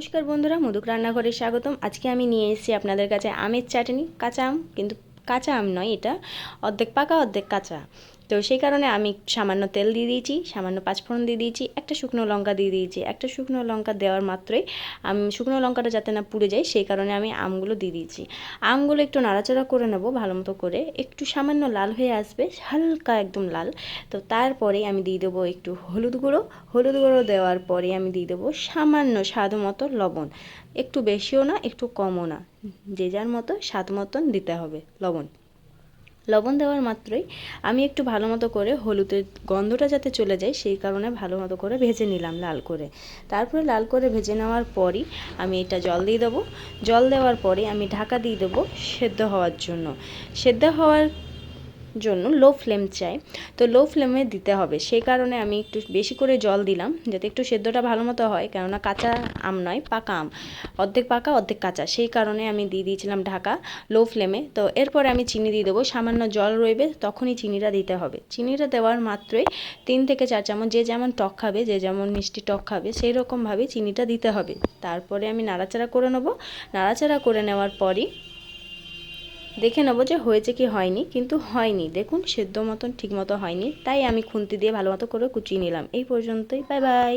নমস্কার বন্ধুরা মধুক রান্নাঘরে স্বাগতম। আজকে আমি নিয়ে এসেছি আপনাদের কাছে আমের চাটনি, কাঁচা আম, কিন্তু কাঁচা আম নয় এটা, অর্ধেক পাকা, অর্ধেক কাঁচা। তো সেই কারণে আমি সামান্য তেল দিয়ে দিয়েছি, সামান্য পাঁচফোড়ন দিয়ে দিয়েছি, একটা শুকনো লঙ্কা দিয়ে দিয়েছি। একটা শুকনো লঙ্কা দেওয়ার মাত্রই আমি, শুকনো লঙ্কাটা যাতে না পুড়ে যায়, সেই কারণে আমি আমগুলো দিয়ে দিয়েছি। আমগুলো একটু নাড়াচাড়া করে নেব ভালো মতো করে। একটু সামান্য লাল হয়ে আসবে, হালকা একদম লাল। তো তারপরে আমি দিয়ে দেবো একটু হলুদ গুঁড়ো। হলুদ গুঁড়ো দেওয়ার পরে আমি দিয়ে দেবো সামান্য স্বাদ মতো লবণ। একটু বেশিও না, একটু কমও না। যে যার মতো স্বাদ মতন দিতে হবে লবণ। লবণ দেওয়ার মাত্রই আমি একটু ভালো মতো করে হলুদের গন্ধটা যাতে চলে যায়, সেই কারণে ভালো মতো করে ভেজে নিলাম লাল করে। তারপরে লাল করে ভেজে নেওয়ার পরই আমি এটা জল দিয়ে দেবো। জল দেওয়ার পরে আমি ঢাকা দিয়ে দেবো সেদ্ধ হওয়ার জন্য। সেদ্ধ হওয়ার জন্য লো ফ্লেম চাই। তো লো ফ্লেমে দিতে হবে। সেই কারণে আমি একটু বেশি করে জল দিলাম, যাতে একটু সেদ্ধটা ভালো মতো হয়। কেননা কাঁচা আম নয়, পাকা আম। অর্ধেক পাকা, অর্ধেক কাঁচা। সেই কারণে আমি দিয়ে দিয়েছিলাম ঢাকা লো ফ্লেমে তো এরপরে আমি চিনি দিয়ে দেবো। সামান্য জল রইবে, তখনই চিনিটা দিতে হবে। চিনিটা দেওয়ার মাত্রই তিন থেকে চার চামচ, যে যেমন টক খাবে, যে যেমন মিষ্টি টক খাবে, সেই রকমভাবে চিনিটা দিতে হবে। তারপরে আমি নাড়াচাড়া করে নেব। নাড়াচাড়া করে নেওয়ার পরই দেখে নেব যে হয়েছে কি হয়নি, কিন্তু হয়নি। দেখুন, সেদ্ধ মতন, ঠিক মতো হয়নি। তাই আমি খুন্তি দিয়ে ভালো মতো করে কুচিয়ে নিলাম। এই পর্যন্তই, বাই বাই।